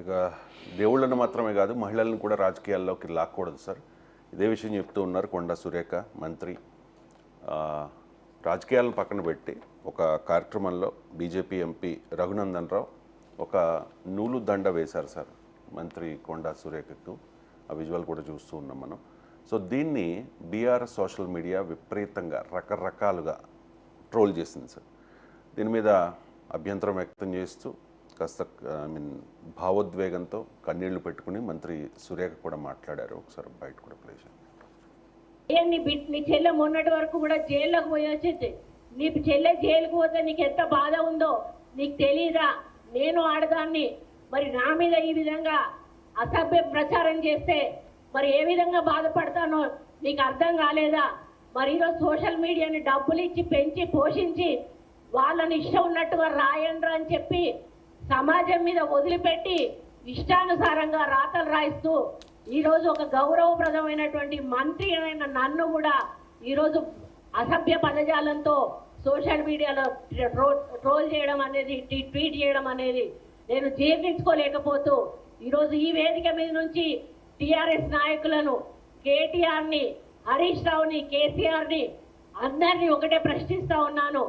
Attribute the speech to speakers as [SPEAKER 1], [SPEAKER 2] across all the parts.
[SPEAKER 1] ఇక దేవుళ్ళను మాత్రమే కాదు మహిళలను కూడా రాజకీయాల్లోకి లాక్కూడదు సార్. ఇదే విషయం చెప్తూ ఉన్నారు కొండా సురేఖ మంత్రి. రాజకీయాలను పక్కన పెట్టి ఒక కార్యక్రమంలో బీజేపీ ఎంపీ రఘునందన్ రావు ఒక నూలు దండ వేశారు సార్ మంత్రి కొండా సురేఖకు. ఆ విజువల్ కూడా చూస్తూ ఉన్నాం మనం. సో దీన్ని బీఆర్ఎస్ సోషల్ మీడియా విపరీతంగా రకరకాలుగా ట్రోల్ చేసింది సార్. దీని మీద అభ్యంతరం వ్యక్తం చేస్తూ కాస్త ఐ మీన్ భావోద్వేగంతో కన్నీళ్ళు పెట్టుకుని మంత్రి సురేఖ కూడా మాట్లాడారు. ఒకసారి బయట కూడా ప్లే చేయండి.
[SPEAKER 2] ఏ నీ బిడ్ నీ చెల్లె మొన్నటి వరకు కూడా జైల్లోకి పోయి వచ్చింది నీ చెల్లె జైలుకు పోతే నీకు ఎంత బాధ ఉందో నీకు తెలీదా? నేను ఆడదాన్ని మరి నా మీద ఈ విధంగా అసభ్య ప్రచారం చేస్తే మరి ఏ విధంగా బాధపడతానో నీకు అర్థం కాలేదా? మరి ఈరోజు సోషల్ మీడియాని డబ్బులు ఇచ్చి పెంచి పోషించి వాళ్ళని ఇష్టం ఉన్నట్టుగా రాయండ్రా అని చెప్పి సమాజం మీద వదిలిపెట్టి ఇష్టానుసారంగా రాతలు రాయిస్తూ ఈరోజు ఒక గౌరవప్రదమైనటువంటి మంత్రి అయిన నన్ను కూడా ఈరోజు అసభ్య పదజాలంతో సోషల్ మీడియాలో ట్రోల్ చేయడం అనేది ట్వీట్ చేయడం అనేది నేను జీర్ణించుకోలేకపోతూ ఈరోజు ఈ వేదిక మీద నుంచి టిఆర్ఎస్ నాయకులను కేటీఆర్ని హరీష్ రావుని కేసీఆర్ని అందరినీ ఒకటే ప్రశ్నిస్తా ఉన్నాను.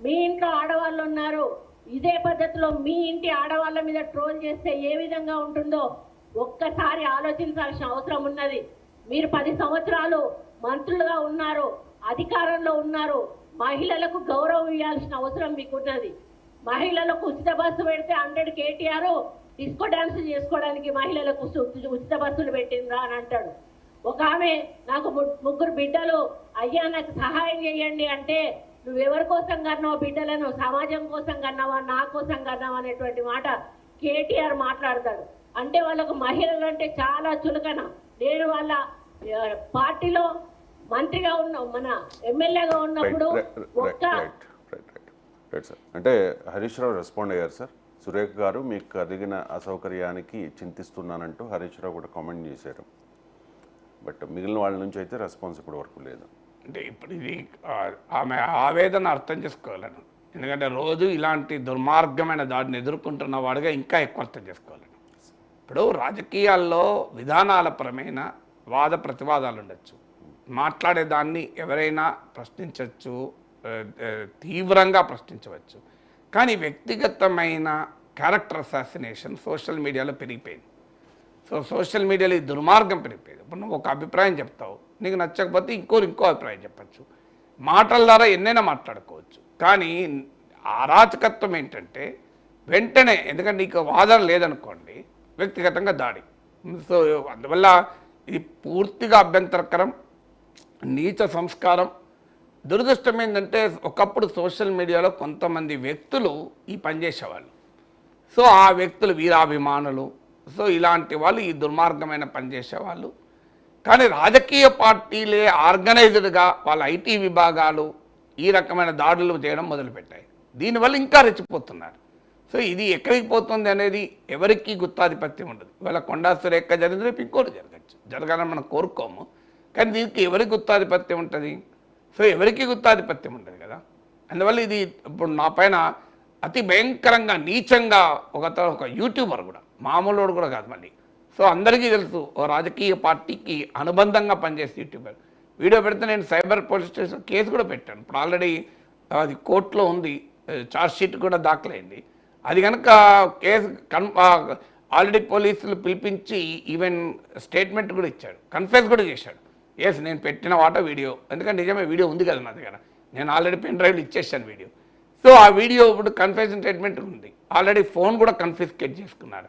[SPEAKER 2] మీ ఇంట్లో ఆడవాళ్ళు ఉన్నారు ఇదే పద్ధతిలో మీ ఇంటి ఆడవాళ్ళ మీద ట్రోల్ చేస్తే ఏ విధంగా ఉంటుందో ఒక్కసారి ఆలోచించాల్సిన అవసరం ఉన్నది. మీరు పది సంవత్సరాలు మంత్రులుగా ఉన్నారు అధికారంలో ఉన్నారు. మహిళలకు గౌరవం ఇవ్వాల్సిన అవసరం మీకున్నది. మహిళలకు ఉచిత బస్సు పెడితే హండ్రెడ్ కేటీఆర్ డిస్కో డ్యాన్స్ చేసుకోవడానికి మహిళలకు ఉచిత బస్సులు పెట్టిందా అని అంటాడు. ఒక ఆమె నాకు ము- ముగ్గురు బిడ్డలు అయ్యా నాకు సహాయం చేయండి అంటే నువ్వు ఎవరి కోసం కన్నావు బిడ్డలను? సమాజం కోసం కన్నావా? నా కోసం కన్నావా అనేటువంటి మాట కేటీఆర్ మాట్లాడతాడు. అంటే వాళ్ళకు మహిళలు అంటే చాలా చులకన. నేను వాళ్ళ పార్టీలో మంత్రిగా ఉన్న మన ఎమ్మెల్యేగా ఉన్నప్పుడు ఒక్క
[SPEAKER 1] అంటే హరీష్ రావు రెస్పాండ్ అయ్యారు సార్ సురేఖ గారు మీకు కలిగిన అసౌకర్యానికి చింతిస్తున్నానంటూ హరీష్ రావు కూడా కామెంట్ చేశారు. బట్ మిగిలిన వాళ్ళ నుంచి అయితే రెస్పాన్స్ ఇప్పటి వరకు లేదు.
[SPEAKER 3] అంటే ఇప్పుడు ఇది ఆ, ఆమె ఆవేదన అర్థం చేసుకోవాలను ఎందుకంటే రోజు ఇలాంటి దుర్మార్గమైన దాడిని ఎదుర్కొంటున్న వాడుగా ఇంకా ఎక్కువ అర్థం చేసుకోవాలను ఇప్పుడు రాజకీయాల్లో విధానాల పరమైన వాద ప్రతివాదాలు ఉండొచ్చు. మాట్లాడేదాన్ని ఎవరైనా ప్రశ్నించవచ్చు తీవ్రంగా ప్రశ్నించవచ్చు. కానీ వ్యక్తిగతమైన క్యారెక్టర్ అసాసినేషన్ సోషల్ మీడియాలో పెరిగిపోయింది. సో సోషల్ మీడియాలో ఈ దుర్మార్గం పెరిగిపోయింది. ఇప్పుడు నువ్వు ఒక అభిప్రాయం చెప్తావు. నీకు నచ్చకపోతే ఇంకో ఇంకో అభిప్రాయం చెప్పచ్చు. మాటల ద్వారా ఎన్నైనా మాట్లాడుకోవచ్చు. కానీ అరాచకత్వం ఏంటంటే వెంటనే ఎందుకంటే నీకు వాదన లేదనుకోండి వ్యక్తిగతంగా దాడి. సో అందువల్ల ఇది పూర్తిగా అభ్యంతరకరం నీచ సంస్కారం. దురదృష్టం ఏంటంటే ఒకప్పుడు సోషల్ మీడియాలో కొంతమంది వ్యక్తులు ఈ పని చేసేవాళ్ళు. సో ఆ వ్యక్తులు వీరాభిమానులు. సో ఇలాంటి వాళ్ళు ఈ దుర్మార్గమైన పనిచేసేవాళ్ళు కానీ రాజకీయ పార్టీలే ఆర్గనైజ్డ్గా వాళ్ళ ఐటీ విభాగాలు ఈ రకమైన దాడులు చేయడం మొదలుపెట్టాయి. దీనివల్ల ఇంకా రెచ్చిపోతున్నారు. సో ఇది ఎక్కడికి పోతుంది అనేది ఎవరికి గుత్తాధిపత్యం ఉండదు. ఇవాళ కొండా సురేఖ జరిగింది రేపు ఇంకోటి జరగచ్చు. జరగాలని మనం కోరుకోము. కానీ దీనికి ఎవరికి గుత్తాధిపత్యం ఉంటుంది? సో ఎవరికి గుత్తాధిపత్యం ఉండదు కదా. అందువల్ల ఇది ఇప్పుడు నా పైన అతి భయంకరంగా నీచంగా ఒక ఒక యూట్యూబర్ కూడా మామూలు కూడా కాదు మళ్ళీ. సో అందరికీ తెలుసు ఓ రాజకీయ పార్టీకి అనుబంధంగా పనిచేసే యూట్యూబర్ వీడియో పెడితే నేను సైబర్ పోలీస్ స్టేషన్ కేసు కూడా పెట్టాను. ఇప్పుడు ఆల్రెడీ అది కోర్టులో ఉంది షీట్ కూడా దాఖలైంది. అది కనుక కేసు కన్ ఆల్రెడీ పోలీసులు పిలిపించి ఈవెన్ స్టేట్మెంట్ కూడా ఇచ్చాడు కన్ఫ్యూజ్ కూడా చేశాడు. ఎస్ నేను పెట్టిన వాట వీడియో ఎందుకంటే నిజమే వీడియో ఉంది కదా నా దగ్గర. నేను ఆల్రెడీ పెన్ డ్రైవ్లు ఇచ్చేసాను వీడియో. సో ఆ వీడియో ఇప్పుడు కన్ఫెషన్ స్టేట్మెంట్ ఉంది. ఆల్రెడీ ఫోన్ కూడా కన్ఫిస్కేట్ చేసుకున్నారు.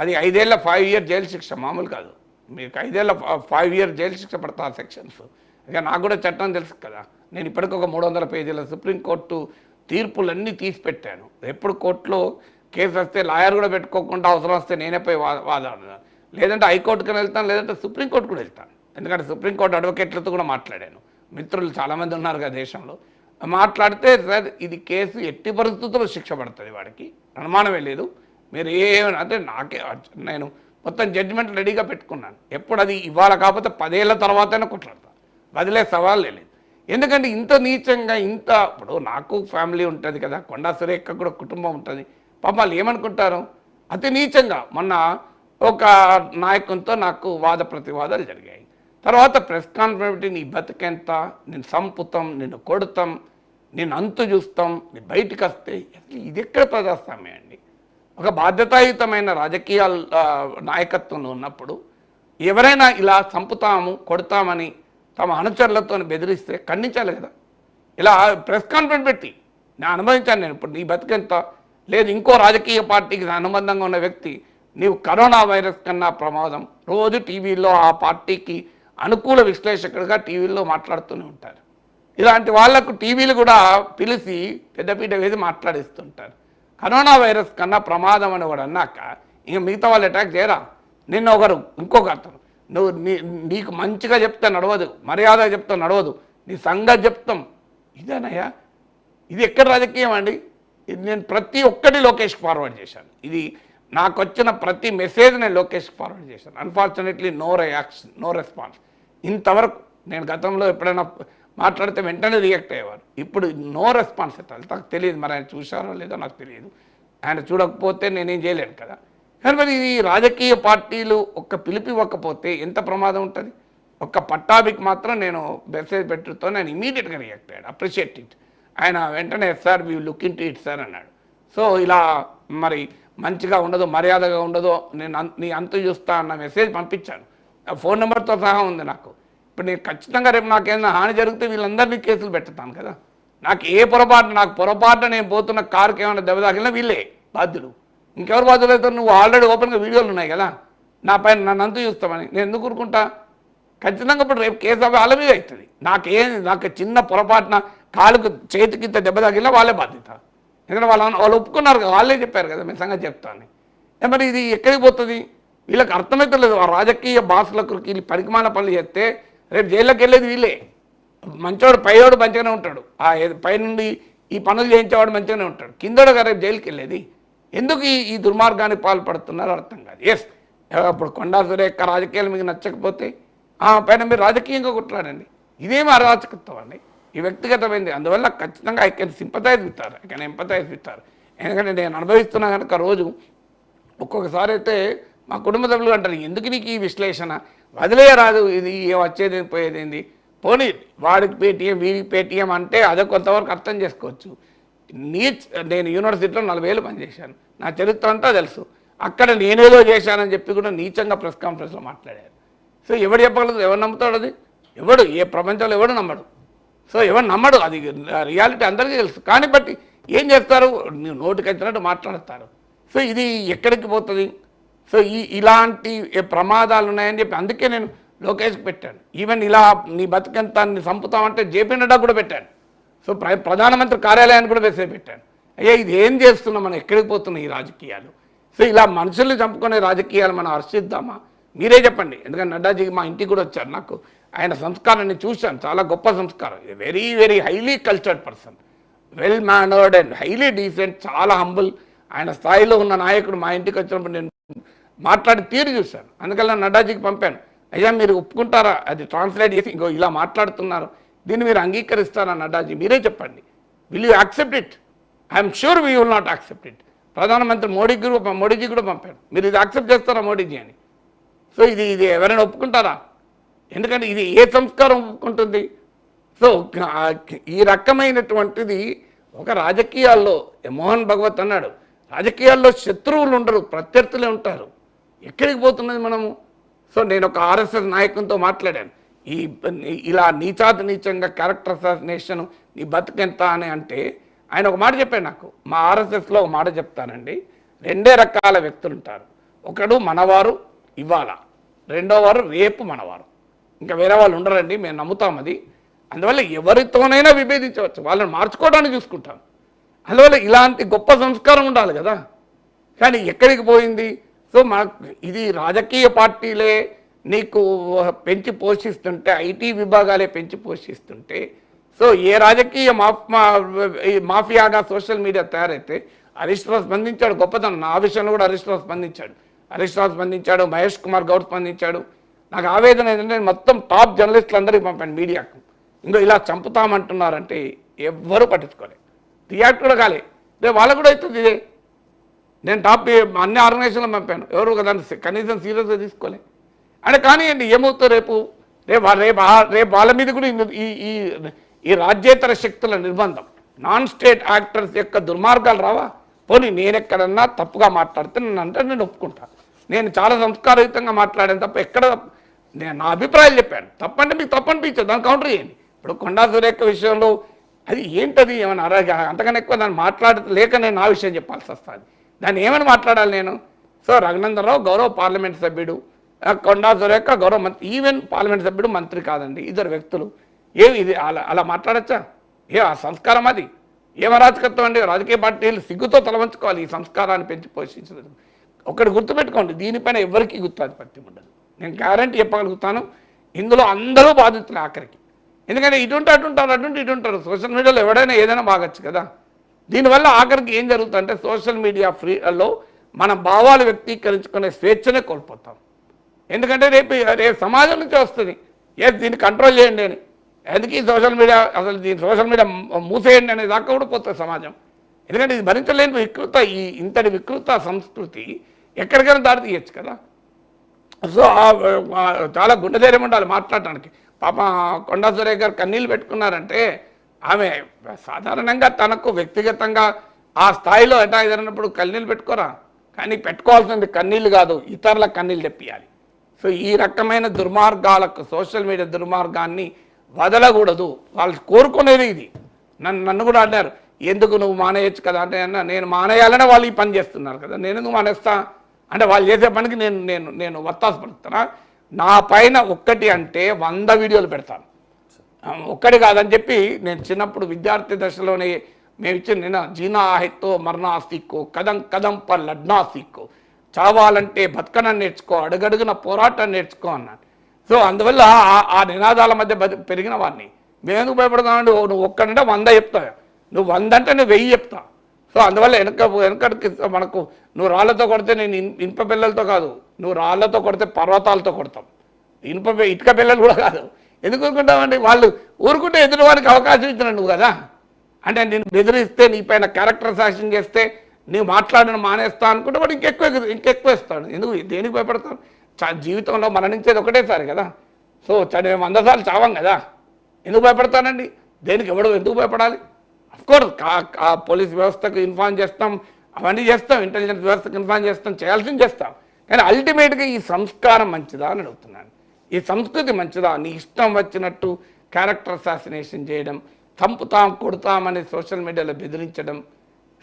[SPEAKER 3] అది ఐదేళ్ళ ఫైవ్ ఇయర్ జైలు శిక్ష మామూలు కాదు. మీకు ఐదేళ్ళ ఫైవ్ ఇయర్ జైలు శిక్ష పడతా సెక్షన్స్ ఇక నాకు కూడా చట్టం తెలుసు కదా. నేను ఇప్పటికి ఒక మూడు వందల పేజీల సుప్రీంకోర్టు తీర్పులన్నీ తీసి పెట్టాను. ఎప్పుడు కోర్టులో కేసు వస్తే లాయర్ కూడా పెట్టుకోకుండా అవసరం వస్తే నేనే పోయి వా లేదంటే హైకోర్టుకి వెళ్తాను లేదంటే సుప్రీంకోర్టు కూడా వెళ్తాను. ఎందుకంటే సుప్రీంకోర్టు అడ్వకేట్లతో కూడా మాట్లాడాను. మిత్రులు చాలామంది ఉన్నారు కదా దేశంలో. మాట్లాడితే సార్ ఇది కేసు ఎట్టి పరిస్థితుల్లో శిక్ష పడుతుంది వాడికి. అనుమానమే లేదు. మీరు ఏమైనా అంటే నాకే నేను మొత్తం జడ్జిమెంట్ రెడీగా పెట్టుకున్నాను. ఎప్పుడు అది ఇవాళ కాకపోతే పదేళ్ళ తర్వాతనే కొట్లాడతాను వదిలే సవాళ్ళే లేదు. ఎందుకంటే ఇంత నీచంగా ఇంత ఇప్పుడు నాకు ఫ్యామిలీ ఉంటుంది కదా కొండా సురేఖ కూడా కుటుంబం ఉంటుంది. పాప వాళ్ళు ఏమనుకుంటారు? అతి నీచంగా మొన్న ఒక నాయకునితో నాకు వాద ప్రతివాదాలు జరిగాయి. తర్వాత ప్రెస్ కాన్ఫరెన్స్ నీ బతికెంత? నేను సంపుతాం నిన్ను కొడతాం నేను అంతు చూస్తాం నేను బయటికి వస్తే అసలు ఇది ఎక్కడ ప్రజాస్వామ్యం ఒక బాధ్యతాయుతమైన రాజకీయ నాయకత్వంలో ఉన్నప్పుడు ఎవరైనా ఇలా చంపుతాము కొడతామని తమ అనుచరులతో బెదిరిస్తే ఖండించాలి కదా. ఇలా ప్రెస్ కాన్ఫరెన్స్ పెట్టి నేను అనుభవించాను నేను ఇప్పుడు నీ బతికెంత? లేదు ఇంకో రాజకీయ పార్టీకి అనుబంధంగా ఉన్న వ్యక్తి నీవు కరోనా వైరస్ కన్నా ప్రమాదం. రోజు టీవీలో ఆ పార్టీకి అనుకూల విశ్లేషకుడిగా టీవీలో మాట్లాడుతూనే ఉంటారు. ఇలాంటి వాళ్ళకు టీవీలు కూడా పిలిచి పెద్దపీట వేసి మాట్లాడిస్తుంటారు. కరోనా వైరస్ కన్నా ప్రమాదం అని ఒకడు అన్నాక ఇంక మిగతా వాళ్ళు అటాక్ చేయరా? నిన్న ఒకరు ఇంకొక అతను నువ్వు నీ నీకు మంచిగా చెప్తే నడవదు మర్యాద చెప్తే నడవదు నీ సంగతి చెప్తాం. ఇదేనయ్యా? ఇది ఎక్కడ రాజకీయం అండి? ఇది నేను ప్రతి ఒక్కటి లోకేష్ ఫార్వర్డ్ చేశాను. ఇది నాకు వచ్చిన ప్రతి మెసేజ్ నేను లోకేష్ ఫార్వర్డ్ చేశాను. Unfortunately no reaction no response ఇంతవరకు నేను గతంలో ఎప్పుడైనా మాట్లాడితే వెంటనే రియాక్ట్ అయ్యేవారు. ఇప్పుడు నో రెస్పాన్స్ ఎట్లా? నాకు తెలియదు మరి ఆయన చూశారో లేదో నాకు తెలియదు. ఆయన చూడకపోతే నేనేం చేయలేను కదా. కానీ మరి ఈ రాజకీయ పార్టీలు ఒక్క పిలిపి ఇవ్వకపోతే ఎంత ప్రమాదం ఉంటుంది? ఒక్క పట్టాభికి మాత్రం నేను మెసేజ్ పెట్టుతో నేను ఇమీడియట్గా రియాక్ట్ అయ్యాడు అప్రిషియేట్ ఇట్. ఆయన వెంటనే sir we look into it sir అన్నాడు. సో ఇలా మరి మంచిగా ఉండదు మర్యాదగా ఉండదు నేను నీ అంత చూస్తా అన్న మెసేజ్ పంపించాను. ఫోన్ నెంబర్తో సహా ఉంది నాకు. ఇప్పుడు నేను ఖచ్చితంగా రేపు నాకేమైనా హాని జరిగితే వీళ్ళందరినీ కేసులు పెట్టుతాను కదా. నాకు ఏ పొరపాటు నాకు పొరపాటు నేను పోతున్న కారుకి ఏమైనా దెబ్బ తాకినా వీళ్ళే బాధ్యులు. ఇంకెవరు బాధ్యులు అవుతారు? నువ్వు ఆల్రెడీ ఓపెన్గా వీడియోలు ఉన్నాయి కదా. నా పైన నన్ను అంతు చూస్తామని. నేను ఎందుకు ఊరుకుంటా? ఖచ్చితంగా ఇప్పుడు రేపు కేసు అవి వాళ్ళ మీద అవుతుంది. నాకేం నాకు చిన్న పొరపాటున కాలుకు చేతికి ఇంత దెబ్బ తగిలినా వాళ్ళే బాధ్యత. ఎందుకంటే వాళ్ళు వాళ్ళు ఒప్పుకున్నారు కదా వాళ్ళే చెప్పారు కదా మీ సంగతి చెప్తాను మరి ఇది ఎక్కడికి పోతుంది? వీళ్ళకి అర్థమవుతలేదు ఆ రాజకీయ బాసులకు వీళ్ళు పరిమాణ పనులు చేస్తే రేపు జైల్లోకి వెళ్ళేది వీళ్ళే. మంచోడు పైవాడు మంచిగానే ఉంటాడు. ఆ ఏ- పైనుండి ఈ పనులు చేయించేవాడు మంచిగానే ఉంటాడు. కిందోడు రేపు జైలుకి వెళ్ళేది? ఎందుకు ఈ ఈ దుర్మార్గానికి పాల్పడుతున్నారో? అర్థం కాదు. ఎస్ ఇప్పుడు కొండా సురేఖ రాజకీయాలు మీకు నచ్చకపోతే ఆ పైన మీరు రాజకీయంగా కొట్లాడండి. ఇదేమి అరాచకత్వం అండి? ఈ వ్యక్తిగతమైంది. అందువల్ల ఖచ్చితంగా ఐ కెన్ సింపతైజ్ విత్తారు ఐ కెన్ ఎంపతైజ్ విత్తారు ఎందుకంటే నేను అనుభవిస్తున్నా కనుక రోజు ఒక్కొక్కసారి అయితే మా కుటుంబ సభ్యులు అంటారు ఎందుకు నీకు ఈ విశ్లేషణ? వదిలేయరాదు ఇది వచ్చేది పోయేది ఏంది? పోనీ వాడికి పేటీఎం వీడికి పేటీఎం అంటే అదే కొంతవరకు అర్థం చేసుకోవచ్చు. నీ నేను యూనివర్సిటీలో నలభై ఏళ్ళు పనిచేశాను. నా చరిత్ర అంతా తెలుసు. అక్కడ నేనేదో చేశానని చెప్పి కూడా నీచంగా ప్రెస్ కాన్ఫరెన్స్లో మాట్లాడారు. సో ఎవడు చెప్పగలదు ఎవరు నమ్ముతాడు అది? ఎవడు? ఏ ప్రపంచంలో ఎవడు నమ్మడు? సో ఎవరు నమ్మడు? అది రియాలిటీ అందరికీ తెలుసు. కానీ బట్టి ఏం చేస్తారు? నువ్వు నోటికి వచ్చినట్టు మాట్లాడతారు. సో ఇది ఎక్కడికి పోతుంది? సో ఈ ఇలాంటి ప్రమాదాలు ఉన్నాయని చెప్పి అందుకే నేను లోకేష్కి పెట్టాను. ఈవెన్ ఇలా నీ బతికెంత నీ చంపుతామంటే జేపీ నడ్డా కూడా పెట్టాను. సో ప్ర ప్రధానమంత్రి కార్యాలయాన్ని కూడా వేసే పెట్టాను. అయ్యా ఇది ఏం చేస్తున్నాం? మనం ఎక్కడికి పోతున్నాయి ఈ రాజకీయాలు? సో ఇలా మనుషుల్ని చంపుకునే రాజకీయాలు మనం హర్షిద్దామా? మీరే చెప్పండి. ఎందుకంటే నడ్డాజీ మా ఇంటికి కూడా వచ్చారు నాకు. ఆయన సంస్కారాన్ని చూశాను. చాలా గొప్ప సంస్కారం. Very very highly cultured person well mannered and highly decent చాలా హంబుల్ ఆయన స్థాయిలో ఉన్న నాయకుడు మా ఇంటికి వచ్చినప్పుడు నేను మాట్లాడి తీరు చూశాను. అందుకని నడ్డాజీకి పంపాను. అయ్యా మీరు ఒప్పుకుంటారా? అది ట్రాన్స్లేట్ చేసి ఇంకో ఇలా మాట్లాడుతున్నారు. దీన్ని మీరు అంగీకరిస్తారా నడ్డాజీ? మీరే చెప్పండి. Will you accept it I'm sure we will not accept it ప్రధానమంత్రి మోడీ కూడా మోడీజీ కూడా పంపాడు మీరు ఇది యాక్సెప్ట్ చేస్తారా మోడీజీ అని? సో ఇది ఇది ఎవరైనా ఒప్పుకుంటారా? ఎందుకంటే ఇది ఏ సంస్కారం ఒప్పుకుంటుంది? సో ఈ రకమైనటువంటిది ఒక రాజకీయాల్లో మోహన్ భగవత్ అన్నాడు రాజకీయాల్లో శత్రువులు ఉండరు ప్రత్యర్థులే ఉంటారు. ఎక్కడికి పోతున్నది మనము? సో నేను ఒక ఆర్ఎస్ఎస్ నాయకునితో మాట్లాడాను. ఈ ఇలా నీచాతి నీచంగా క్యారెక్టర్ అసాసినేషన్ నీ బతుకెంత అని అంటే ఆయన ఒక మాట చెప్పాడు నాకు. మా ఆర్ఎస్ఎస్లో ఒక మాట చెప్తానండి. రెండే రకాల వ్యక్తులు ఉంటారు. ఒకడు మనవారు ఇవాళ రెండో వారు రేపు మనవారు. ఇంకా వేరే వాళ్ళు ఉండరండి మేము నమ్ముతాం అది. అందువల్ల ఎవరితోనైనా విభేదించవచ్చు. వాళ్ళని మార్చుకోవడానికి చూసుకుంటాం. అందువల్ల ఇలాంటి గొప్ప సంస్కారం ఉండాలి కదా. కానీ ఎక్కడికి పోయింది? సో మాకు ఇది రాజకీయ పార్టీలే నీకు పెంచి పోషిస్తుంటే ఐటీ విభాగాలే పెంచి పోషిస్తుంటే సో ఏ రాజకీయ మాఫ్ మా మాఫియాగా సోషల్ మీడియా తయారైతే హరీష్ రావు స్పందించాడు గొప్పతనం. నా విషయంలో కూడా హరీష్ రావు స్పందించాడు. హరీష్ రావు స్పందించాడు మహేష్ కుమార్ గౌడ్ స్పందించాడు. నాకు ఆవేదన ఏంటంటే మొత్తం టాప్ జర్నలిస్టులు అందరికీ పంపాను మీడియాకు. ఇంకో ఇలా చంపుతామంటున్నారంటే ఎవ్వరూ పట్టించుకోలేదు. రియాక్ట్ కూడా కాలే. రేపు వాళ్ళకు కూడా అవుతుంది ఇదే. నేను టాప్ అన్ని ఆర్గనైజేషన్లు పంపాను. ఎవరు కదా కనీసం సీరియస్గా తీసుకోలే. అంటే కానివ్వండి ఏమవుతుంది రేపు రేపు రేపు రేపు వాళ్ళ మీద కూడా ఈ ఈ ఈ రాజ్యేతర శక్తుల నిర్బంధం. నాన్ స్టేట్ యాక్టర్స్ యొక్క దుర్మార్గాలు రావా? పోనీ నేను ఎక్కడన్నా తప్పుగా మాట్లాడితే నన్ను అంటే నేను ఒప్పుకుంటా. నేను చాలా సంస్కారయుతంగా మాట్లాడాను తప్ప ఎక్కడ నేను నా అభిప్రాయాలు చెప్పాను. తప్పంటే మీకు తప్పనిపించదు. దాన్ని కౌంటర్ చేయండి. ఇప్పుడు కొండా సురేఖ విషయంలో అది ఏంటది? ఏమైనా అరగ అంతకన్నా ఎక్కువ దాన్ని మాట్లాడలేక నేను నా విషయం చెప్పాల్సి వస్తుంది. దాన్ని ఏమని మాట్లాడాలి నేను? సో రఘునందనరావు గౌరవ పార్లమెంట్ సభ్యుడు కొండా సురేఖ గౌరవ మంత్రి ఈవెన్ పార్లమెంట్ సభ్యుడు మంత్రి కాదండి ఇద్దరు వ్యక్తులు. ఏమి ఇది అలా అలా మాట్లాడచ్చా? ఏ ఆ సంస్కారం అది. ఏం అరాచకత్వం అండి? రాజకీయ పార్టీలు సిగ్గుతో తలవంచుకోవాలి ఈ సంస్కారాన్ని పెంచి పోషించలేదు ఒకటి గుర్తుపెట్టుకోండి దీనిపైన ఎవరికి గుర్తాధిపత్యం ఉండదు. నేను గ్యారంటీ చెప్పగలుగుతాను ఇందులో అందరూ బాధితులు ఆఖరికి. ఎందుకంటే ఇటుంటే అటుంటారు అటుంటే ఇటుంటారు. సోషల్ మీడియాలో ఎవడైనా ఏదైనా బాగచ్చు కదా. దీనివల్ల ఆఖరికి ఏం జరుగుతుందంటే సోషల్ మీడియా ఫ్రీలో మన భావాలు వ్యక్తీకరించుకునే స్వేచ్ఛనే కోల్పోతాం. ఎందుకంటే రేపు రేపు సమాజం నుంచి వస్తుంది. ఏ దీన్ని కంట్రోల్ చేయండి అని. ఎందుకు ఈ సోషల్ మీడియా అసలు దీని సోషల్ మీడియా మూసేయండి అనే దాకా కూడా పోతుంది సమాజం. ఎందుకంటే ఇది భరించలేని వికృత ఈ ఇంతటి వికృత సంస్కృతి ఎక్కడికైనా దారి తీయచ్చు కదా. సో చాలా గుండెధైర్యం ఉండాలి మాట్లాడటానికి. పాప కొండా సురేఖ్ గారు కన్నీళ్ళు పెట్టుకున్నారంటే ఆమె సాధారణంగా తనకు వ్యక్తిగతంగా ఆ స్థాయిలో ఎటా ఎదిరినప్పుడు కన్నీళ్ళు పెట్టుకోరా? కానీ పెట్టుకోవాల్సింది కన్నీళ్ళు కాదు ఇతరుల కన్నీళ్ళు తెప్పియాలి. సో ఈ రకమైన దుర్మార్గాలకు సోషల్ మీడియా దుర్మార్గాన్ని వదలకూడదు. వాళ్ళు కోరుకునేది ఇది. నన్ను నన్ను కూడా అన్నారు ఎందుకు నువ్వు మానేయచ్చు కదా? అంటే అన్న నేను మానేయాలనే వాళ్ళు ఈ పని చేస్తున్నారు కదా. నేను ఎందుకు మానేస్తా? అంటే వాళ్ళు చేసే పనికి నేను నేను నేను వత్తాసు పడుతున్నా నా పైన ఒక్కటి అంటే వంద వీడియోలు పెడతాను. ఒక్కటి కాదని చెప్పి నేను చిన్నప్పుడు విద్యార్థి దశలోనే మేము ఇచ్చిన నిన్న జీనా ఆహిత్తో కదం కదం ప లడ్నాస్తిక్కు చావాలంటే బతకడం నేర్చుకో అడుగడుగున పోరాటం నేర్చుకో అన్నాడు సో అందువల్ల ఆ- ఆ నినాదాల మధ్య పెరిగిన వాడిని. మేము ఎందుకు భయపడతామండి నువ్వు ఒక్కడంటే వంద చెప్తా నువ్వు వంద అంటే నువ్వు వెయ్యి చెప్తా. సో అందువల్ల వెనక వెనకడికి మనకు నువ్వు రాళ్ళతో కొడితే నేను ఇనుప పిల్లలతో కాదు. నువ్వు రాళ్ళతో కొడితే పర్వతాలతో కొడతాం. ఇనుప ఇటుక పిల్లలు కూడా కాదు. ఎందుకు ఊరుకుంటామండి? వాళ్ళు ఊరుకుంటే ఎదుటి వారికి అవకాశం ఇచ్చిన నువ్వు కదా? అంటే నేను బెదిరిస్తే నీ పైన క్యారెక్టర్ సాక్షన్ చేస్తే నీవు మాట్లాడిన మానేస్తా అనుకుంటే వాడు ఇంకెక్కువ ఇంకెక్కువ ఇస్తాడు. ఎందుకు దేనికి భయపడతాను జీవితంలో మరణించేది ఒకటేసారి కదా. సో చదివే వందసార్లు చావం కదా. ఎందుకు భయపడతానండి? దేనికి ఎవడు ఎందుకు భయపడాలి? అఫ్కోర్స్ కా పోలీస్ వ్యవస్థకు ఇన్ఫార్మ్ చేస్తాం. అవన్నీ చేస్తాం ఇంటెలిజెన్స్ వ్యవస్థ కన్ఫామ్ చేస్తాం చేయాల్సింది చేస్తాం. కానీ అల్టిమేట్గా ఈ సంస్కారం మంచిదా అని అడుగుతున్నాను. ఈ సంస్కృతి మంచిదా? నీ ఇష్టం వచ్చినట్టు క్యారెక్టర్ అసాసినేషన్ చేయడం చంపుతాం కొడతాం అనే సోషల్ మీడియాలో బెదిరించడం.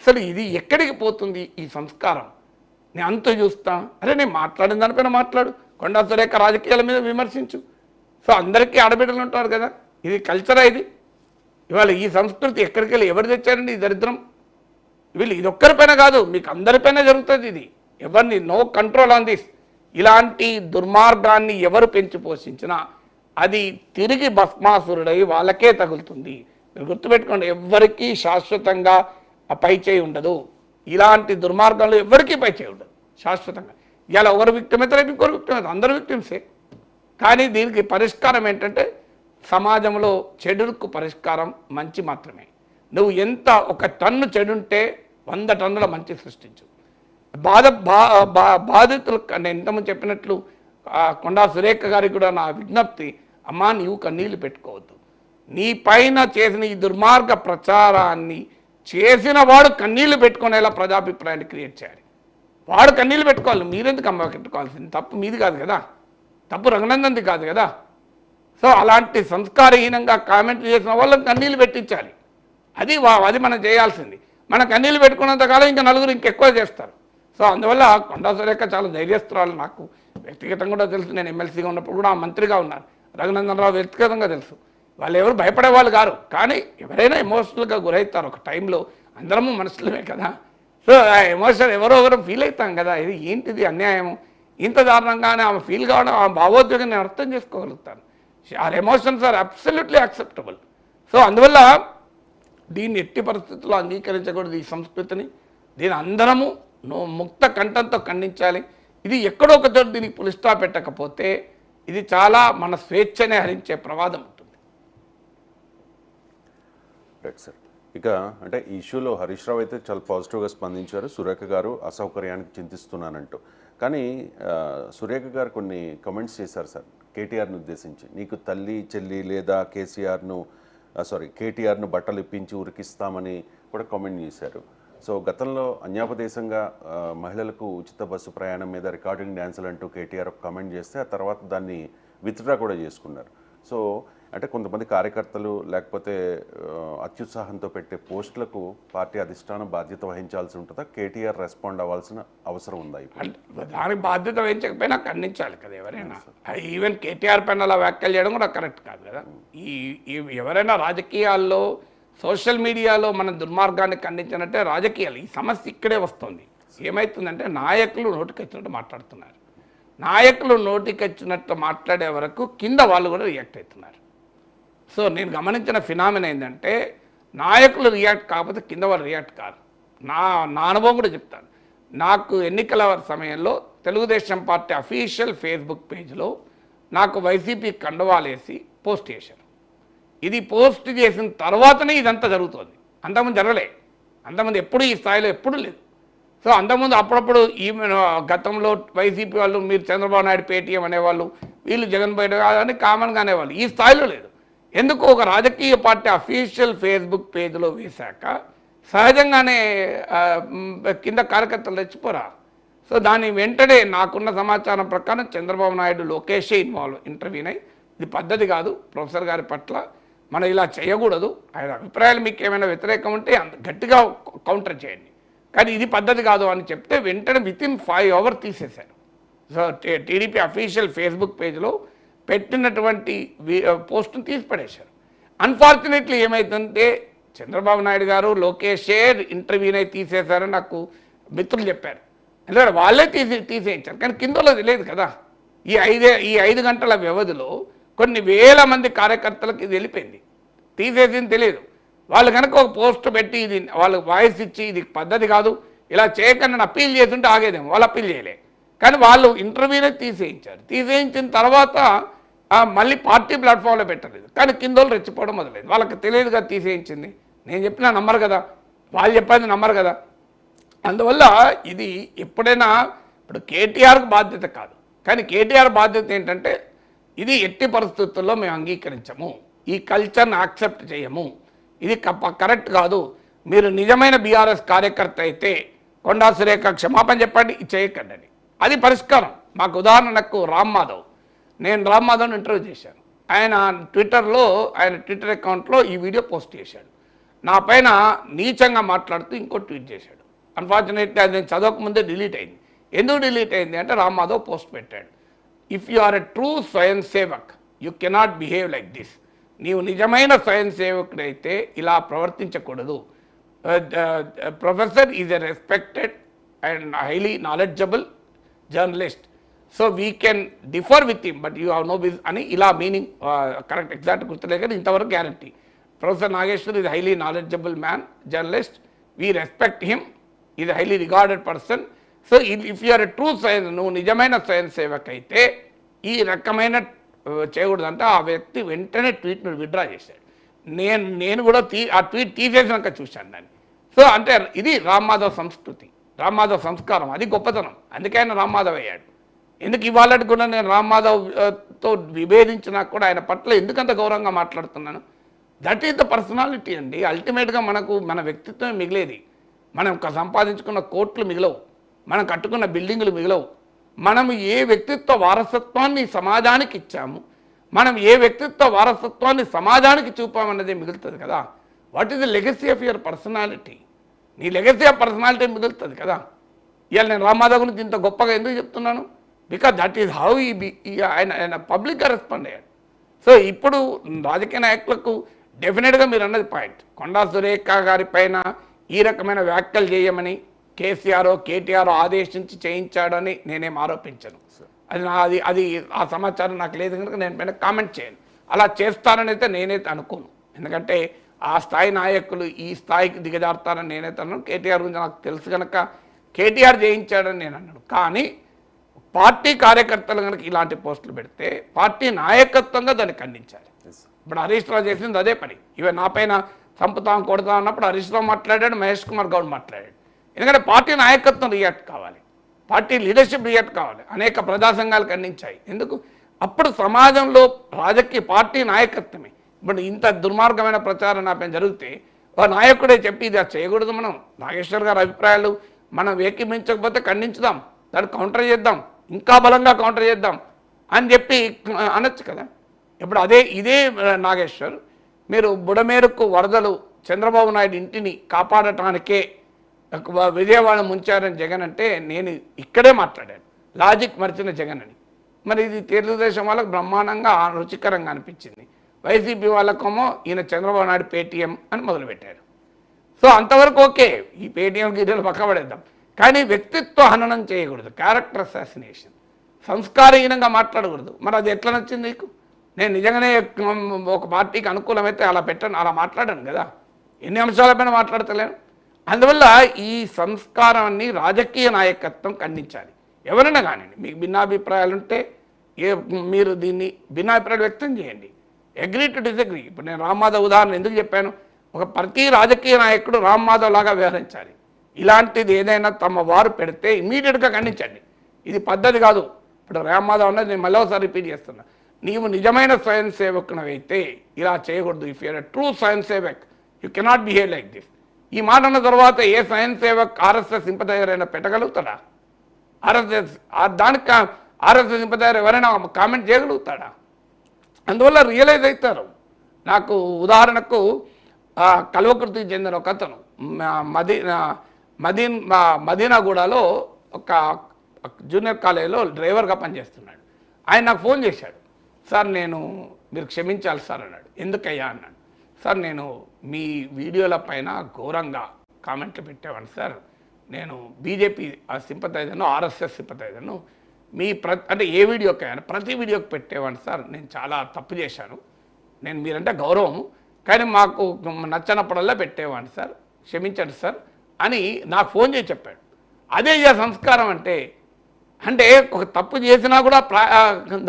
[SPEAKER 3] అసలు ఇది ఎక్కడికి పోతుంది ఈ సంస్కారం? నేను అంత చూస్తా. అరే నేను మాట్లాడిన దానిపైన మాట్లాడు. కొండా సురేఖ రాజకీయాల మీద విమర్శించు. సో అందరికీ ఆడబిడ్డలు ఉంటారు కదా. ఇది కల్చరా ఇది. ఇవాళ ఈ సంస్కృతి ఎక్కడికి వెళ్ళి ఎవరు తెచ్చారండి ఈ దరిద్రం? వీళ్ళు ఇది ఒక్కరిపైన కాదు మీకు అందరిపైన జరుగుతుంది ఇది. ఎవరిని నో కంట్రోల్ ఆన్ దిస్. ఇలాంటి దుర్మార్గాన్ని ఎవరు పెంచి పోషించినా అది తిరిగి భస్మాసురుడై వాళ్ళకే తగులుతుంది. మీరు గుర్తుపెట్టుకోండి ఎవ్వరికీ శాశ్వతంగా ఆ పై చేయి ఉండదు. ఇలాంటి దుర్మార్గంలో ఎవరికీ పై చేయి ఉండదు శాశ్వతంగా. ఇలా ఒకరు విక్టిమ్ అయితే రేపు ఇంకొకరు విక్టిమ్ అవుతుంది అందరు విక్టిమ్సే కానీ దీనికి పరిష్కారం ఏంటంటే సమాజంలో చెడుకు పరిష్కారం మంచి మాత్రమే. నువ్వు ఎంత ఒక టన్ను చెడుంటే వంద టన్నుల మంచి సృష్టించు. బాధ బా బా- బాధితులు నేను ఇంతకుముందు చెప్పినట్లు కొండా సురేఖ గారికి కూడా నా విజ్ఞప్తి అమ్మా నీవు కన్నీళ్ళు పెట్టుకోవద్దు. నీ పైన చేసిన ఈ దుర్మార్గ ప్రచారాన్ని చేసిన వాడు కన్నీళ్ళు పెట్టుకునేలా ప్రజాభిప్రాయాన్ని క్రియేట్ చేయాలి. వాడు కన్నీళ్ళు పెట్టుకోవాలి. మీరెందుకు అమ్మ పెట్టుకోవాల్సింది? తప్పు మీది కాదు కదా. తప్పు రంగనందంది కాదు కదా. సో అలాంటి సంస్కారహీనంగా కామెంట్లు చేసిన వాళ్ళకి కన్నీళ్ళు పెట్టించాలి. అది వా- అది మనం చేయాల్సింది. మన కన్నీళ్ళు పెట్టుకున్నంత కాలం ఇంకా నలుగురు ఇంకెక్కువ చేస్తారు. సో అందువల్ల కొండా సురేఖ చాలా ధైర్యస్తురాలు నాకు. వ్యక్తిగతంగా కూడా తెలుసు నేను ఎమ్మెల్సీగా ఉన్నప్పుడు కూడా ఆ మంత్రిగా ఉన్నారు రఘునందనరావు వ్యక్తిగతంగా తెలుసు. వాళ్ళు ఎవరు భయపడే వాళ్ళు కారు. కానీ ఎవరైనా ఎమోషనల్గా గురవుతారు ఒక టైంలో. అందరము మనుషులమే కదా. సో ఆ ఎమోషన్ ఎవరో ఎవరు ఫీల్ అవుతాం కదా. ఇది ఏంటిది అన్యాయము? ఇంత దారుణంగానే ఆమె ఫీల్ కావడం ఆ భావోద్వేగం నేను అర్థం చేసుకోగలుగుతాను. Our emotions are absolutely acceptable. So అందువల్ల దీన్ని ఎట్టి పరిస్థితుల్లో అంగీకరించకూడదు ఈ సంస్కృతిని. దీని అందరము నో- ముక్త కంఠంతో ఖండించాలి. ఇది ఎక్కడో ఒక చోట దీనికి పులిస్టా పెట్టకపోతే ఇది చాలా మన స్వేచ్ఛనే హరించే ప్రమాదం ఉంటుంది.
[SPEAKER 1] రైట్ సార్ ఇక అంటే ఈ ఇష్యూలో హరీష్ రావు అయితే చాలా పాజిటివ్గా స్పందించారు. సురేఖ గారు అసౌకర్యానికి చింతిస్తున్నానంటూ. కానీ సురేఖ గారు కొన్ని కమెంట్స్ చేశారు సార్ కేటీఆర్ను ఉద్దేశించి. నీకు తల్లి చెల్లి లేదా కేసీఆర్ను సారీ కేటీఆర్ను బట్టలు ఇప్పించి ఉరికిస్తామని కూడా కామెంట్ చేశారు. సో గతంలో అన్యాపదేశంగా మహిళలకు ఉచిత బస్సు ప్రయాణం మీద రికార్డింగ్ డ్యాన్సులు అంటూ కేటీఆర్ కామెంట్ చేస్తే ఆ తర్వాత దాన్ని విత్డ్రా కూడా చేసుకున్నారు. సో అంటే కొంతమంది కార్యకర్తలు లేకపోతే అత్యుత్సాహంతో పెట్టే పోస్టులకు పార్టీ అధిష్టానం బాధ్యత వహించాల్సి ఉంటుందా? కేటీఆర్ రెస్పాండ్ అవ్వాల్సిన అవసరం ఉందా ఇప్పుడు?
[SPEAKER 3] అంటే దానికి బాధ్యత వహించకపోయినా ఖండించాలి కదా ఎవరైనా. ఈవెన్ కేటీఆర్ పైన అలా వ్యాఖ్యలు చేయడం కూడా కరెక్ట్ కాదు కదా. ఈ ఈ ఎవరైనా రాజకీయాల్లో సోషల్ మీడియాలో మన దుర్మార్గాన్ని ఖండించినట్టే రాజకీయాలు ఈ సమస్య ఇక్కడే వస్తుంది. ఏమవుతుందంటే నాయకులు నోటికొచ్చినట్టు మాట్లాడుతున్నారు. నాయకులు నోటికొచ్చినట్టు మాట్లాడే వరకు కింద వాళ్ళు కూడా రియాక్ట్ అవుతున్నారు. సో నేను గమనించిన ఫినామిన ఏంటంటే నాయకులు రియాక్ట్ కాకపోతే కింద వాళ్ళు రియాక్ట్ కారు. నా నా అనుభవం కూడా చెప్తాను. నాకు ఎన్నికల సమయంలో తెలుగుదేశం పార్టీ అఫీషియల్ ఫేస్బుక్ పేజ్లో నాకు వైసీపీ కండువాలేసి పోస్ట్ చేశారు. ఇది పోస్ట్ చేసిన తర్వాతనే ఇదంతా జరుగుతుంది. అంతకుముందు జరగలే. అంతకుముందు ఎప్పుడు ఈ స్థాయిలో ఎప్పుడు లేదు. సో అంతకుముందు అప్పుడప్పుడు ఈ గతంలో వైసీపీ వాళ్ళు మీరు చంద్రబాబు నాయుడు పేటీఎం అనేవాళ్ళు వీళ్ళు జగన్ బయట కాదని కామన్గా అనేవాళ్ళు ఈ స్థాయిలో లేదు. ఎందుకు ఒక రాజకీయ పార్టీ అఫీషియల్ ఫేస్బుక్ పేజ్లో వేశాక సహజంగానే కింద కార్యకర్తలు తెచ్చిపోరా సో దాని వెంటనే నాకున్న సమాచారం ప్రకారం చంద్రబాబు నాయుడు లోకేషే ఇన్వాల్వ్ ఇంటర్వ్యూన్ అయి. ఇది పద్ధతి కాదు ప్రొఫెసర్ గారి పట్ల మనం ఇలా చేయకూడదు. ఆయన అభిప్రాయాలు మీకు ఏమైనా వ్యతిరేకం ఉంటే అంత గట్టిగా కౌంటర్ చేయండి. కానీ ఇది పద్ధతి కాదు అని చెప్తే వెంటనే వితిన్ ఫైవ్ అవర్ తీసేశారు. సో టీడీపీ అఫీషియల్ ఫేస్బుక్ పేజ్లో పెట్టినటువంటి పోస్టును తీసిపడేశారు. అన్ఫార్చునేట్లీ ఏమైతుందంటే చంద్రబాబు నాయుడు గారు లోకేషే ఇంటర్వ్యూనే తీసేశారని నాకు మిత్రులు చెప్పారు. ఎందుకంటే వాళ్ళే తీసి తీసేయించారు. కానీ కిందలో తెలియదు కదా. ఈ ఐదే ఈ ఐదు గంటల వ్యవధిలో కొన్ని వేల మంది కార్యకర్తలకు ఇది వెళ్ళిపోయింది. తీసేసింది తెలియదు. వాళ్ళు కనుక ఒక పోస్ట్ పెట్టి ఇది వాళ్ళకి వాయిస్ ఇచ్చి ఇది పద్ధతి కాదు ఇలా చేయకుండా అప్పీల్ చేస్తుంటే ఆగేదేమో. వాళ్ళు అప్పీల్ చేయలే. కానీ వాళ్ళు ఇంటర్వ్యూనే తీసేయించారు. తీసేయించిన తర్వాత మళ్ళీ పార్టీ ప్లాట్ఫామ్లో పెట్టలేదు. కానీ కింద వాళ్ళు రెచ్చిపోవడం మొదలైంది. వాళ్ళకి తెలియదుగా తీసేయించింది. నేను చెప్పినా నమ్మరు కదా. వాళ్ళు చెప్పేది నమ్మరు కదా. అందువల్ల ఇది ఎప్పుడైనా ఇప్పుడు కేటీఆర్కు బాధ్యత కాదు. కానీ కేటీఆర్ బాధ్యత ఏంటంటే ఇది ఎట్టి పరిస్థితుల్లో మేము అంగీకరించము. ఈ కల్చర్ని యాక్సెప్ట్ చేయము. ఇది కప్ప- కరెక్ట్ కాదు. మీరు నిజమైన బీఆర్ఎస్ కార్యకర్త అయితే కొండా సురేఖ క్షమాపణ చెప్పండి చేయకండి అది పరిష్కారం. మాకు ఉదాహరణకు రామ్ మాధవ్. నేను రామ్ మాధవ్ని ఇంటర్వ్యూ చేశాను. ఆయన ట్విట్టర్లో ఆయన ట్విట్టర్ అకౌంట్లో ఈ వీడియో పోస్ట్ చేశాడు. నా పైన నీచంగా మాట్లాడుతూ ఇంకో ట్వీట్ చేశాడు. అన్ఫార్చునేట్లీ అది నేను చదవకముందే డిలీట్ అయింది. ఎందుకు డిలీట్ అయింది అంటే రామ్ మాధవ్ పోస్ట్ పెట్టాడు. If you are a true swayamsevak you cannot behave like this నీవు నిజమైన స్వయం సేవకుడైతే ఇలా ప్రవర్తించకూడదు. Professor is a respected and highly knowledgeable journalist. So we can differ with him but you have no biz అని ఇలా meaning correct exact గుర్తులేదు కానీ ఇంతవరకు గ్యారంటీ ప్రొఫెసర్ నాగేశ్వర్ ఇది highly knowledgeable man journalist we respect him is highly regarded person so if you're true science నువ్వు నిజమైన స్వయం సేవక్ అయితే ఈ రకమైన uh, చేయకూడదంటే ఆ వ్యక్తి వెంటనే ట్వీట్ను విత్డ్రా చేశాడు. నేను నేను కూడా తీ ఆ ట్వీట్ తీసేసినాక చూశాను దాన్ని. సో అంటే ఇది రామ్మాధవ్ సంస్కృతి. రామ్మాధవ్ సంస్కారం అది గొప్పతనం. అందుకే ఆయన రామ్మాధవ్ అయ్యాడు. ఎందుకు ఇవాళకి కూడా నేను రామ్మాధవ్తో విభేదించినా కూడా ఆయన పట్ల ఎందుకంత గౌరవంగా మాట్లాడుతున్నాను? దట్ ఈస్ ద పర్సనాలిటీ అండి. అల్టిమేట్గా మనకు మన వ్యక్తిత్వమే మిగిలేది. మనం సంపాదించుకున్న కోట్లు మిగలవు. మనం కట్టుకున్న బిల్డింగులు మిగలవు. మనం ఏ వ్యక్తిత్వ వారసత్వాన్ని సమాజానికి ఇచ్చాము? మనం ఏ వ్యక్తిత్వ వారసత్వాన్ని సమాజానికి చూపామన్నది మిగులుతుంది కదా. What is the legacy of your personality? నీ లెగసీ ఆఫ్ పర్సనాలిటీ మిగులుతుంది కదా. ఇవాళ నేను రామాధవ్ గురించి ఇంత గొప్పగా ఎందుకు చెప్తున్నాను? బికాజ్ దట్ ఈజ్ హౌ ఈ బి ఆయన ఆయన పబ్లిక్గా రెస్పాండ్ అయ్యాడు. సో ఇప్పుడు రాజకీయ నాయకులకు డెఫినెట్గా మీరు అన్నది పాయింట్ కొండా సురేఖ గారి పైన ఈ రకమైన వ్యాఖ్యలు చేయమని కేసీఆర్ కేటీఆర్ ఆదేశించి చేయించాడని నేనేం ఆరోపించను. అది నా అది అది ఆ సమాచారం నాకు లేదు కనుక నేను పైన కామెంట్ చేయను. అలా చేస్తానని అయితే నేనైతే అనుకోను. ఎందుకంటే ఆ స్థాయి నాయకులు ఈ స్థాయికి దిగజారుతారని నేనైతే అన్నాను కేటీఆర్ గురించి నాకు తెలుసు కనుక కేటీఆర్ చేయించాడని నేను అన్నాను. కానీ పార్టీ కార్యకర్తలు కనుక ఇలాంటి పోస్టులు పెడితే పార్టీ నాయకత్వంగా దాన్ని ఖండించాలి. ఇప్పుడు హరీష్ రావు చేసింది అదే పని. ఇవే నా పైన చంపుతాం కొడతాం అన్నప్పుడు హరీష్ రావు మాట్లాడాడు మహేష్ కుమార్ గౌడ్ మాట్లాడాడు. ఎందుకంటే పార్టీ నాయకత్వం రియాక్ట్ కావాలి. పార్టీ లీడర్షిప్ రియాక్ట్ కావాలి. అనేక ప్రజా సంఘాలు ఖండించాయి. ఎందుకు? అప్పుడు సమాజంలో రాజకీయ పార్టీ నాయకత్వమే. ఇప్పుడు ఇంత దుర్మార్గమైన ప్రచారం నా పైన జరిగితే ఓ నాయకుడే చెప్పి ఇది అది చేయకూడదు మనం. నాగేశ్వర్ గారి అభిప్రాయాలు మనం ఏకీమించకపోతే ఖండించుదాం. దాన్ని కౌంటర్ చేద్దాం. ఇంకా బలంగా కౌంటర్ చేద్దాం అని చెప్పి అనొచ్చు కదా. ఇప్పుడు అదే ఇదే నాగేశ్వర్ మీరు బుడమేరుకు వరదలు చంద్రబాబు నాయుడు ఇంటిని కాపాడటానికే విజయవాడ ముంచారని జగన్ అంటే నేను ఇక్కడే మాట్లాడాను. లాజిక్ మర్చిన జగన్ అని. మరి ఇది తెలుగుదేశం వాళ్ళకు బ్రహ్మాండంగా రుచికరంగా అనిపించింది. వైసీపీ వాళ్ళకేమో ఈయన చంద్రబాబు నాయుడు పేటీఎం అని మొదలుపెట్టారు. సో అంతవరకు ఓకే ఈ పేటీఎం గీటలు పక్క పడేద్దాం. కానీ వ్యక్తిత్వ హననం చేయకూడదు క్యారెక్టర్ అసాసినేషన్ సంస్కారహీనంగా మాట్లాడకూడదు. మరి అది ఎట్లా నచ్చింది నీకు? నేను నిజంగానే ఒక పార్టీకి అనుకూలమైతే అలా పెట్టాను అలా మాట్లాడాను కదా. ఎన్ని అంశాలపైన మాట్లాడతలేను? అందువల్ల ఈ సంస్కారాన్ని రాజకీయ నాయకత్వం ఖండించాలి. ఎవరైనా కానివ్వండి మీకు భిన్నాభిప్రాయాలుంటే ఏ మీరు దీన్ని భిన్నాభిప్రాయాలు వ్యక్తం చేయండి. అగ్రీ టు డిసగ్రీ ఇప్పుడు నేను రామ్మాధవ్ ఉదాహరణ ఎందుకు చెప్పాను? ఒక ప్రతి రాజకీయ నాయకుడు రామ్మాధవ్ లాగా వ్యవహరించాలి. ఇలాంటిది ఏదైనా తమ వారు పెడితే ఇమీడియట్గా ఖండించండి. ఇది పద్ధతి కాదు. ఇప్పుడు రామ్మాధవ్ అన్నది నేను మళ్ళీ ఒకసారి రిపీట్ చేస్తున్నా. నీవు నిజమైన స్వయం సేవకునవైతే ఇలా చేయకూడదు. If you're true swayamsevak you cannot behave like this ఈ మాట అన్న తర్వాత ఏ స్వయం సేవక్ ఆర్ఎస్ఎస్ సింపదైజర్ అయినా పెట్టగలుగుతాడా? ఆర్ఎస్ఎస్ దానికి ఆర్ఎస్ఎస్ సింపదైర్ ఎవరైనా కామెంట్ చేయగలుగుతాడా? అందువల్ల రియలైజ్ అవుతారు. నాకు ఉదాహరణకు కల్వకృతికి చెందిన ఒక అతను మదీనా మదీన్ మా- మదీనాగూడలో ఒక జూనియర్ కాలేజీలో డ్రైవర్గా పనిచేస్తున్నాడు. ఆయన నాకు ఫోన్ చేశాడు. సార్ నేను మీరు క్షమించాలి సార్ అన్నాడు. ఎందుకయ్యా? అన్నాడు. సార్ నేను మీ వీడియోల పైన ఘోరంగా కామెంట్లు పెట్టేవాడిని సార్. నేను బీజేపీ సింపతైజర్ను ఆర్ఎస్ఎస్ సింపతైజర్ను మీ ప్ర అంటే ఏ వీడియోకి అయినా ప్రతి వీడియోకి పెట్టేవాడిని సార్. నేను చాలా తప్పు చేశాను. నేను మీరంటే గౌరవం కానీ మాకు నచ్చనప్పుడల్లా పెట్టేవాడిని సార్. క్షమించండి సార్ అని నాకు ఫోన్ చేసి చెప్పాడు. అదే ఇక సంస్కారం అంటే అంటే ఒక తప్పు చేసినా కూడా ప్రా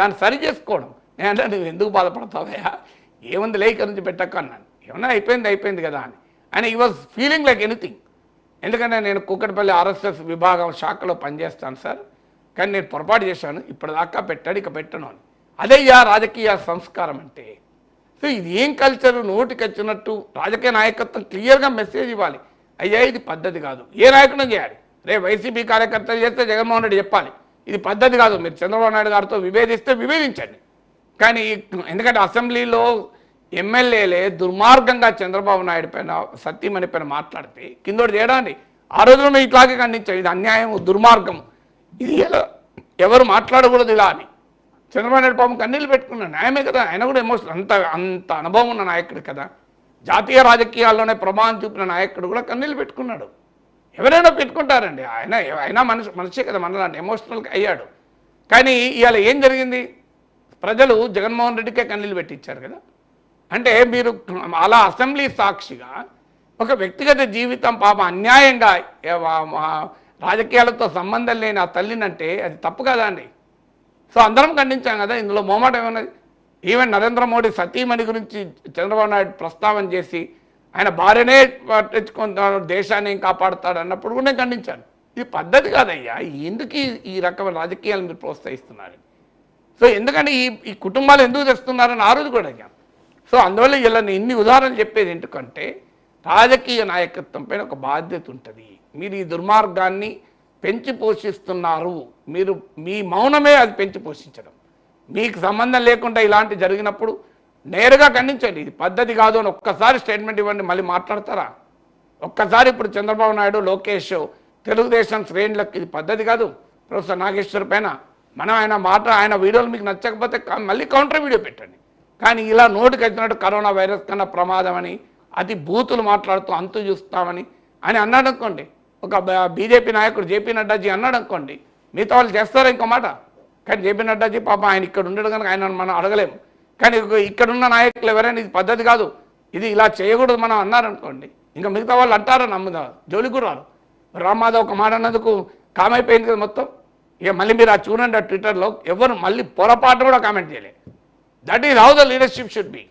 [SPEAKER 3] దాన్ని సరి చేసుకోవడం. నేను నువ్వు ఎందుకు బాధపడతావయ్యా? ఏముంది లేక నుంచి పెట్టక్క అన్నాను ఏమన్నా అయిపోయింది అయిపోయింది కదా అని. అండ్ ఈ వాజ్ ఫీలింగ్ లైక్ ఎనీథింగ్ ఎందుకంటే నేను కూకట్పల్లి ఆర్ఎస్ఎస్ విభాగం శాఖలో పనిచేస్తాను సార్. కానీ నేను పొరపాటు చేశాను ఇప్పటిదాకా పెట్టాడు ఇక పెట్టను అని. అదే రాజకీయ సంస్కారం అంటే. సో ఇది ఏం కల్చర్ నోటికి వచ్చినట్టు రాజకీయ నాయకత్వం క్లియర్గా మెసేజ్ ఇవ్వాలి. అయ్యా ఇది పద్ధతి కాదు. ఏ నాయకుడు చేయాలి. రే వైసీపీ కార్యకర్తలు చేస్తే జగన్మోహన్ రెడ్డి చెప్పాలి. ఇది పద్ధతి కాదు. మీరు చంద్రబాబు నాయుడు గారితో విభేదిస్తే విభేదించండి. కానీ ఎందుకంటే అసెంబ్లీలో ఎమ్మెల్యేలే దుర్మార్గంగా చంద్రబాబు నాయుడు పైన సత్యమణి పైన మాట్లాడితే కిందోటి చేయడానికి ఆ రోజున ఇట్లాగే ఖండించారు ఇది అన్యాయం దుర్మార్గం ఇది ఎలా? ఎవరు మాట్లాడకూడదు ఇలా అని. చంద్రబాబు నాయుడు పాపం కన్నీళ్ళు పెట్టుకున్నాడు న్యాయమే కదా. ఆయన కూడా ఎమోషన్ అంత అంత అనుభవం ఉన్న నాయకుడు కదా. జాతీయ రాజకీయాల్లోనే ప్రభావం చూపిన నాయకుడు కూడా కన్నీళ్ళు పెట్టుకున్నాడు. ఎవరైనా పెట్టుకుంటారండి. ఆయన అయినా మనిషి మనిషే కదా మనలాంటి ఎమోషనల్గా అయ్యాడు. కానీ ఇవాళ ఏం జరిగింది? ప్రజలు జగన్మోహన్ రెడ్డికే కన్నీళ్ళు పెట్టించారు కదా. అంటే మీరు అలా అసెంబ్లీ సాక్షిగా ఒక వ్యక్తిగత జీవితం పాప అన్యాయంగా రాజకీయాలతో సంబంధం లేని ఆ తల్లినంటే అది తప్పు కదా అండి. సో అందరం ఖండించాం కదా ఇందులో మొమాట ఏమన్నది? ఈవెన్ నరేంద్ర మోడీ సతీమణి గురించి చంద్రబాబు నాయుడు ప్రస్తావన చేసి ఆయన భార్యనే తెచ్చుకుంటాడు దేశాన్ని ఏం కాపాడుతాడు అన్నప్పుడు కూడా నేను ఖండించాను. ఇది పద్ధతి కాదయ్యా ఎందుకు ఈ- రకమైన రాజకీయాలు మీరు ప్రోత్సహిస్తున్నారు? సో ఎందుకంటే ఈ ఈ కుటుంబాలు ఎందుకు తెస్తున్నారని ఆ రోజు కూడా అడిగాం. సో అందువల్ల ఇలా ఇన్ని ఉదాహరణలు చెప్పేది ఎందుకంటే రాజకీయ నాయకత్వం పైన ఒక బాధ్యత ఉంటుంది. మీరు ఈ దుర్మార్గాన్ని పెంచి పోషిస్తున్నారు. మీరు మీ మౌనమే అది పెంచి పోషించడం. మీకు సంబంధం లేకుండా ఇలాంటి జరిగినప్పుడు నేరుగా ఖండించండి. ఇది పద్ధతి కాదు అని ఒక్కసారి స్టేట్మెంట్ ఇవ్వండి మళ్ళీ మాట్లాడతారా? ఒక్కసారి ఇప్పుడు చంద్రబాబు నాయుడు లోకేష్ తెలుగుదేశం శ్రేణులకు ఇది పద్ధతి కాదు. ప్రొఫెసర్ నాగేశ్వర్ పైన మనం ఆయన మాట ఆయన వీడియోలు మీకు నచ్చకపోతే మళ్ళీ కౌంటర్ వీడియో పెట్టండి. కానీ ఇలా నోటికి వచ్చినట్టు కరోనా వైరస్ కన్నా ప్రమాదం అని అతి బూతులు మాట్లాడుతూ అంతు చూస్తామని అని అన్నాడు అనుకోండి ఒక బీజేపీ నాయకుడు జేపీ నడ్డాజీ అన్నాడు అనుకోండి మిగతా వాళ్ళు చేస్తారు ఇంకో మాట? కానీ జేపీ నడ్డాజీ పాపం ఆయన ఇక్కడ ఉండడు కనుక ఆయన మనం అడగలేము. కానీ ఇక్కడున్న నాయకులు ఎవరైనా ఇది పద్ధతి కాదు ఇది ఇలా చేయకూడదు మనం అన్నారనుకోండి ఇంకా మిగతా వాళ్ళు అంటారు నమ్ముదా? జోలికి కూడా రారు. రామాధవ్ ఒక మాట అన్నందుకు కామైపోయింది కదా మొత్తం. ఇక మళ్ళీ మీరు ఆ చూడండి ఆ ట్విట్టర్లో ఎవరు మళ్ళీ పొరపాటు కూడా కామెంట్ చేయలేదు that is how the leadership should be.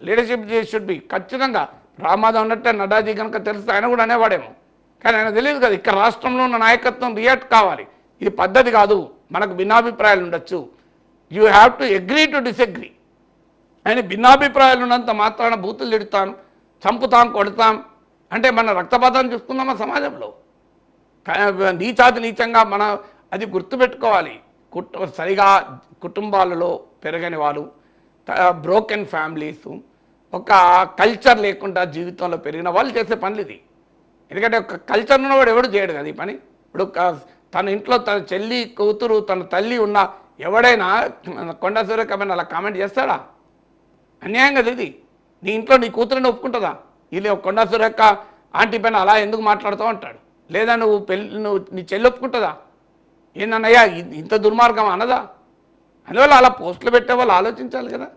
[SPEAKER 3] Leadership should be. ఖచ్చితంగా రామాధవ్ ఉన్నట్టే నడ్డాజీ కనుక తెలిస్తే ఆయన కూడా అనేవాడేమో. కానీ ఆయన తెలియదు కదా ఇక్కడ రాష్ట్రంలో ఉన్న నాయకత్వం రియాక్ట్ కావాలి. ఇది పద్ధతి కాదు మనకు భిన్నాభిప్రాయాలు ఉండొచ్చు. You have to agree to disagree ఆయన భిన్నాభిప్రాయాలు ఉన్నంత మాత్రాన బూతులు తిడతాం చంపుతాం కొడతాం. అంటే మన రక్తపాతం చూసుకుందామా సమాజంలో? నీచాతి నీచంగా మన అది గుర్తుపెట్టుకోవాలి. కుట్ సరిగా కుటుంబాలలో పెరగని వాళ్ళు బ్రోకెన్ ఫ్యామిలీస్ ఒక కల్చర్ లేకుండా జీవితంలో పెరిగిన వాళ్ళు చేసే పనులు ఇది. ఎందుకంటే ఒక కల్చర్ ఉన్నవాడు ఎవడు చేయడు కదా ఈ పని. ఇప్పుడు తన ఇంట్లో తన చెల్లి కూతురు తన తల్లి ఉన్న ఎవడైనా కొండ సూర్యకమైన అలా కామెంట్ చేస్తాడా? అన్యాయం కదా ఇది. నీ ఇంట్లో నీ కూతురుని ఒప్పుకుంటుందా? వీళ్ళు కొండ సూర్యక్క ఆంటీ పైన అలా ఎందుకు మాట్లాడుతూ ఉంటాడు? లేదా నువ్వు పెళ్ళి నువ్వు నీ చెల్లి ఒప్పుకుంటుందా? ఏందన్నయ్యా ఇంత దుర్మార్గం అనదా? అందువల్ల అలా పోస్టులు పెట్టే వాళ్ళు ఆలోచించాలి కదా.